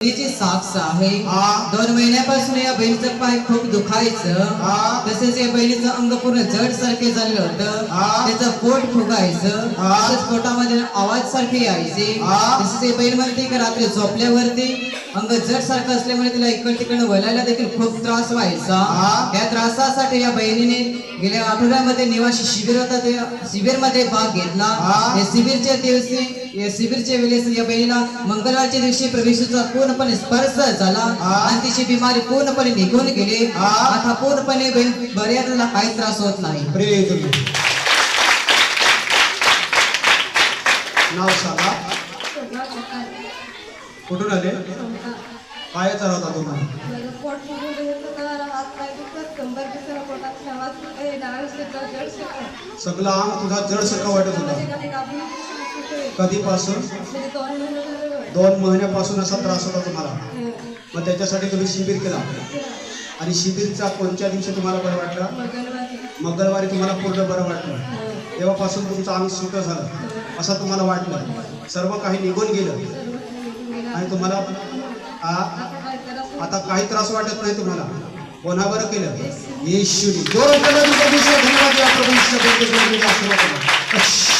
साक्ष आहे. दोन महिन्यापासून या बहिणीचं पाय खूप दुखायचं हा. तसेच या बहिणीचं अंग पूर्ण जड सारखे झालं होतं हा. त्याचं पोट फुगायचं. तसेच पोटामध्ये आवाज सारखे यायचे हा. तसेच ही बहीण म्हणते की रात्री झोपल्यावरती अंग जड सारखं असल्यामुळे तिला इकड तिकडं वळायला देखील खूप त्रास व्हायचा हा. या त्रासासाठी या बहिणीने गेल्या आठवड्यामध्ये निवासी शिबिर होता त्या शिबिरमध्ये भाग घेतला. हा. या शिबिरच्या दिवशी या शिबिरच्या वेळेस या बहिणीला मंगळवारच्या दिवशी प्रवेशाचा पूर्णपणे स्पर्श झाला. आणि तिची बिमारी पूर्णपणे निघून गेली. हा. आता पूर्णपणे बहीण बऱ्याच काही त्रास होत नाही. नाव सांगा. कुठून आले? काय चालू होता तुम्हाला सगळं. अंग तुझा जड सका वाटत होता. कधीपासून? दोन महिन्यापासून असा त्रास होता तुम्हाला. मग त्याच्यासाठी तुम्ही शिबिर केला. आणि शिबिरचा कोणत्या दिवशी तुम्हाला बरं वाटलं? मंगळवारी. तुम्हाला पूर्ण बरं वाटलं. तेव्हापासून तुमचं अंग सुट झालं. असं तुम्हाला वाटलं. सर्व काही निघून गेलं. आणि तुम्हाला आ, आता काही त्रास वाटत नाही तुम्हाला? कोणा बरं केलं? येशूनी. जोर धन्यवाद. या प्रभू ईश्वर, आशीर्वाद